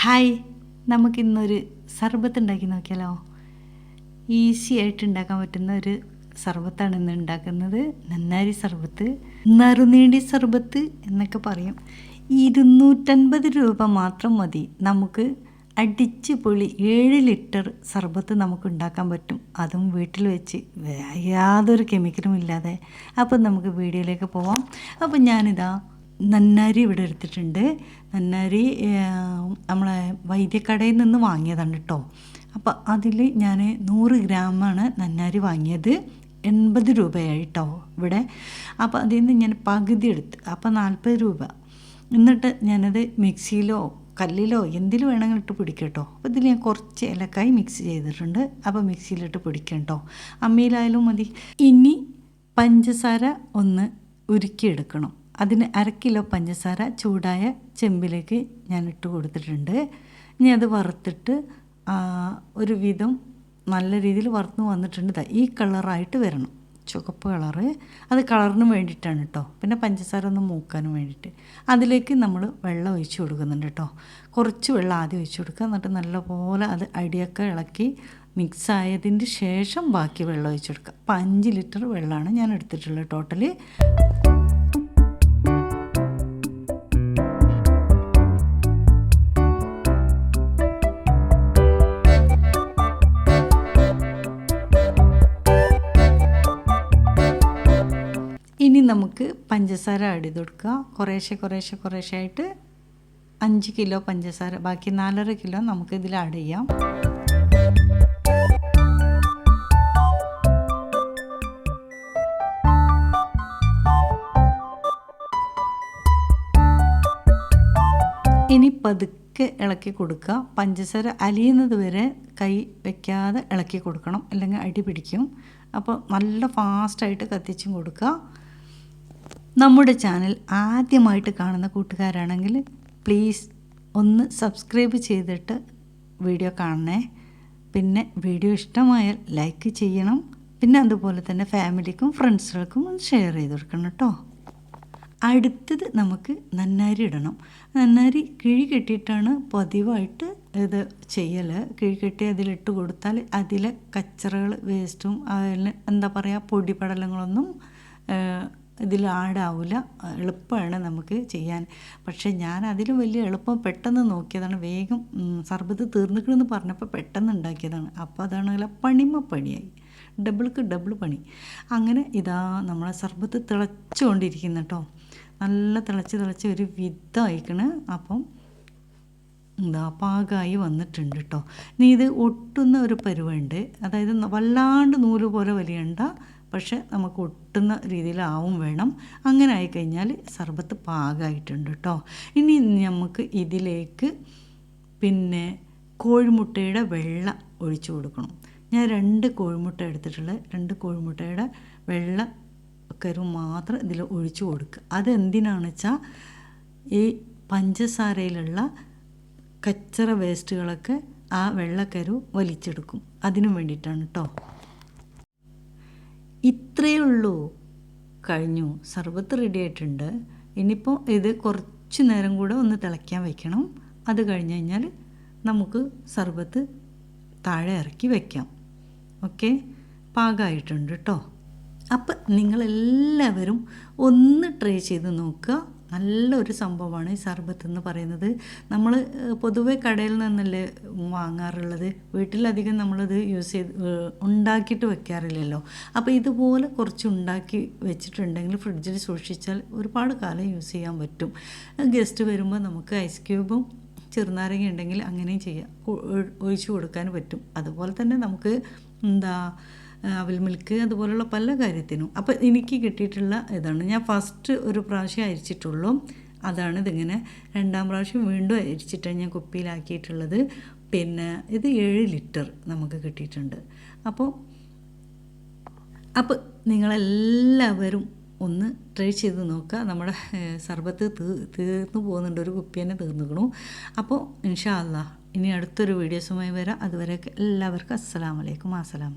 Hi നമുക്കിന്നൊരു സർബത്ത് ഉണ്ടാക്കി നോക്കിയാലോ? ഈസി ആയിട്ട് ഉണ്ടാക്കാൻ പറ്റുന്ന ഒരു സർബത്താണ് ഇന്ന് ഉണ്ടാക്കുന്നത്. നന്നാരി സർബത്ത് നറുനീണ്ടി സർബത്ത് എന്നൊക്കെ പറയും. ഇരുന്നൂറ്റൻപത് രൂപ മാത്രം മതി. നമുക്ക് അടിച്ച് പൊളി ഏഴ് ലിറ്റർ സർബത്ത് നമുക്ക് ഉണ്ടാക്കാൻ പറ്റും. അതും വീട്ടിൽ വെച്ച് യാതൊരു കെമിക്കലും ഇല്ലാതെ. അപ്പം നമുക്ക് വീഡിയോയിലേക്ക് പോവാം. അപ്പം ഞാനിതാ നന്നാരി ഇവിടെ എടുത്തിട്ടുണ്ട്. നന്നാരി നമ്മളെ വൈദ്യക്കടയിൽ നിന്ന് വാങ്ങിയതാണ് കേട്ടോ അപ്പോൾ അതിൽ ഞാൻ നൂറ് ഗ്രാമാണ് നന്നാരി വാങ്ങിയത്. എൺപത് രൂപയായിട്ടോ ഇവിടെ. അപ്പോൾ അതിൽ നിന്ന് ഞാൻ പകുതി എടുത്ത് അപ്പോൾ നാൽപ്പത് രൂപ. എന്നിട്ട് ഞാനത് മിക്സിയിലോ കല്ലിലോ എന്തിൽ വേണമെങ്കിലും ഇട്ട് പിടിക്കട്ടോ കേട്ടോ അപ്പോൾ ഇതിൽ ഞാൻ കുറച്ച് ഏലക്കായി മിക്സ് ചെയ്തിട്ടുണ്ട്. അപ്പോൾ മിക്സിയിലിട്ട് പിടിക്കട്ടോ കേട്ടോ അമ്മയിലായാലും മതി. ഇനി പഞ്ചസാര ഒന്ന് ഉരുക്കിയെടുക്കണം. അതിന് അര കിലോ പഞ്ചസാര ചൂടായ ചെമ്പിലേക്ക് ഞാൻ ഇട്ട് കൊടുത്തിട്ടുണ്ട്. ഇനി അത് വറുത്തിട്ട് ഒരു വിധം നല്ല രീതിയിൽ വറുത്ത് വന്നിട്ടുണ്ട്. ഈ കളറായിട്ട് വരണം. ചുവപ്പ് കളറ്. അത് കളറിന് വേണ്ടിയിട്ടാണ് കേട്ടോ പിന്നെ പഞ്ചസാര ഒന്ന് മൂക്കാനും വേണ്ടിയിട്ട്. അതിലേക്ക് നമ്മൾ വെള്ളം ഒഴിച്ച് കൊടുക്കുന്നുണ്ട് കേട്ടോ കുറച്ച് വെള്ളം ആദ്യം ഒഴിച്ച് കൊടുക്കുക. എന്നിട്ട് നല്ലപോലെ അത് അടിയൊക്കെ ഇളക്കി മിക്സ് ആയതിന് ശേഷം ബാക്കി വെള്ളം ഒഴിച്ച് കൊടുക്കുക. അപ്പം അഞ്ച് ലിറ്റർ വെള്ളമാണ് ഞാൻ എടുത്തിട്ടുള്ളത് ടോട്ടൽ. നമുക്ക് പഞ്ചസാര ആഡ് ചെയ്ത് കൊടുക്കുക. കുറേശ്ശെ കുറേശ്ശെ കുറേശ്ശെ ആയിട്ട് അഞ്ച് കിലോ പഞ്ചസാര ബാക്കി നാലര കിലോ നമുക്ക് ഇതിൽ ആഡ് ചെയ്യാം. ഇനി പതുക്കെ ഇളക്കി കൊടുക്കുക. പഞ്ചസാര അലിയുന്നത് വരെ കൈ വെക്കാതെ ഇളക്കി കൊടുക്കണം. അല്ലെങ്കിൽ അടി പിടിക്കും. അപ്പോൾ നല്ല ഫാസ്റ്റായിട്ട് കത്തിച്ചും കൊടുക്കുക. നമ്മുടെ ചാനൽ ആദ്യമായിട്ട് കാണുന്ന കൂട്ടുകാരാണെങ്കിൽ പ്ലീസ് ഒന്ന് സബ്സ്ക്രൈബ് ചെയ്തിട്ട് വീഡിയോ കാണണേ. പിന്നെ വീഡിയോ ഇഷ്ടമായാൽ ലൈക്ക് ചെയ്യണം. പിന്നെ അതുപോലെ തന്നെ ഫാമിലിക്കും ഫ്രണ്ട്സുകൾക്കും ഒന്ന് ഷെയർ ചെയ്ത് കൊടുക്കണം കേട്ടോ അടുത്തത് നമുക്ക് നന്നാരി ഇടണം. നന്നാരി കിഴി കെട്ടിയിട്ടാണ് പതിവായിട്ട് ഇത് ചെയ്യൽ കിഴി കെട്ടി അതിലിട്ട് കൊടുത്താൽ അതിലെ കച്ചറകൾ വേസ്റ്റും എന്താ പറയുക പൊടിപടലങ്ങളൊന്നും ഇതിൽ ആടാവില്ല എളുപ്പമാണ് നമുക്ക് ചെയ്യാൻ. പക്ഷേ ഞാൻ അതിലും വലിയ എളുപ്പം പെട്ടെന്ന് നോക്കിയതാണ്. വേഗം സർബത്ത് തീർന്നിക്കണമെന്ന് പറഞ്ഞപ്പോൾ പെട്ടെന്ന് ഉണ്ടാക്കിയതാണ്. അപ്പോൾ അതാണെങ്കിൽ പണിമ പണിയായി ഡബിൾക്ക് ഡബിൾ പണി. അങ്ങനെ ഇതാ നമ്മളെ സർബത്ത് തിളച്ചുകൊണ്ടിരിക്കുന്നു കേട്ടോ. നല്ല തിളച്ച് തിളച്ച് ഒരു വിധമായിക്കണ് അപ്പം എന്താ പാകമായി വന്നിട്ടുണ്ട് കേട്ടോ. ഇനി ഇത് ഒട്ടുന്ന ഒരു പരുവുണ്ട് അതായത് വല്ലാണ്ട് നൂൽ പോലെ വലിയണ്ട പക്ഷെ നമുക്ക് ഒട്ടുന്ന രീതിയിലാവും വേണം. അങ്ങനെ ആയിക്കഴിഞ്ഞാൽ സർബത്ത് പാകമായിട്ടുണ്ട് കേട്ടോ ഇനി നമുക്ക് ഇതിലേക്ക് പിന്നെ കോഴിമുട്ടയുടെ വെള്ള ഒഴിച്ചു കൊടുക്കണം. ഞാൻ രണ്ട് കോഴിമുട്ട എടുത്തിട്ടുള്ളത് രണ്ട് കോഴിമുട്ടയുടെ വെള്ള കരു മാത്രം ഇതിൽ ഒഴിച്ചു കൊടുക്കുക അതെന്തിനാണെന്ന് വെച്ചാൽ ഈ പഞ്ചസാരയിലുള്ള കച്ചറ വേസ്റ്റുകളൊക്കെ ആ വെള്ളക്കരു വലിച്ചെടുക്കും. അതിനു വേണ്ടിയിട്ടാണ് കേട്ടോ ഇത്രയേ ഉള്ളൂ. കഴിഞ്ഞു. സർബത്ത് റെഡി ആയിട്ടുണ്ട്. ഇനിയിപ്പോൾ ഇത് കുറച്ച് നേരം കൂടെ ഒന്ന് തിളയ്ക്കാൻ വെക്കണം. അത് കഴിഞ്ഞ് കഴിഞ്ഞാൽ നമുക്ക് സർബത്ത് താഴെ ഇറക്കി വെക്കാം. ഓക്കെ പാകമായിട്ടുണ്ട് കേട്ടോ അപ്പം നിങ്ങളെല്ലാവരും ഒന്ന് ട്രൈ ചെയ്ത് നോക്കുക. നല്ലൊരു സംഭവമാണ് ഈ സർബത്ത് എന്ന് പറയുന്നത് നമ്മൾ പൊതുവെ കടയിൽ നിന്നല്ലേ വാങ്ങാറുള്ളത്. വീട്ടിലധികം നമ്മളത് യൂസ് ചെയ്ത് ഉണ്ടാക്കിയിട്ട് വെക്കാറില്ലല്ലോ. അപ്പോൾ ഇതുപോലെ കുറച്ച് ഉണ്ടാക്കി വെച്ചിട്ടുണ്ടെങ്കിൽ ഫ്രിഡ്ജിൽ സൂക്ഷിച്ചാൽ ഒരുപാട് കാലം യൂസ് ചെയ്യാൻ പറ്റും. ഗസ്റ്റ് വരുമ്പോൾ നമുക്ക് ഐസ് ക്യൂബും ചെറുനാരങ്ങ ഉണ്ടെങ്കിൽ അങ്ങനെയും ചെയ്യാം. ഒഴിച്ചു കൊടുക്കാൻ പറ്റും. അതുപോലെ തന്നെ നമുക്ക് എന്താ അവൽ മിൽക്ക് അതുപോലുള്ള പല കാര്യത്തിനും. അപ്പോൾ എനിക്ക് കിട്ടിയിട്ടുള്ള ഇതാണ്. ഞാൻ ഫസ്റ്റ് ഒരു പ്രാവശ്യം അരിച്ചിട്ടുള്ളൂ. അതാണ് ഇതിങ്ങനെ രണ്ടാം പ്രാവശ്യം വീണ്ടും അരിച്ചിട്ടാണ് ഞാൻ കുപ്പിയിലാക്കിയിട്ടുള്ളത്. പിന്നെ ഇത് ഏഴ് ലിറ്റർ നമുക്ക് കിട്ടിയിട്ടുണ്ട്. അപ്പോൾ അപ്പോൾ നിങ്ങളെല്ലാവരും ഒന്ന് ട്രൈ ചെയ്ത് നോക്കുക. നമ്മുടെ സർബത്ത് തീ തീർന്നു പോകുന്നുണ്ട്. ഒരു കുപ്പി തന്നെ തീർന്നുക്കണു. അപ്പോൾ ഇൻഷാ അല്ലാ ഇനി അടുത്തൊരു വീഡിയോസുമായി വരാം. അതുവരെയൊക്കെ എല്ലാവർക്കും അസ്സലാമലൈക്കും അസ്സലാമ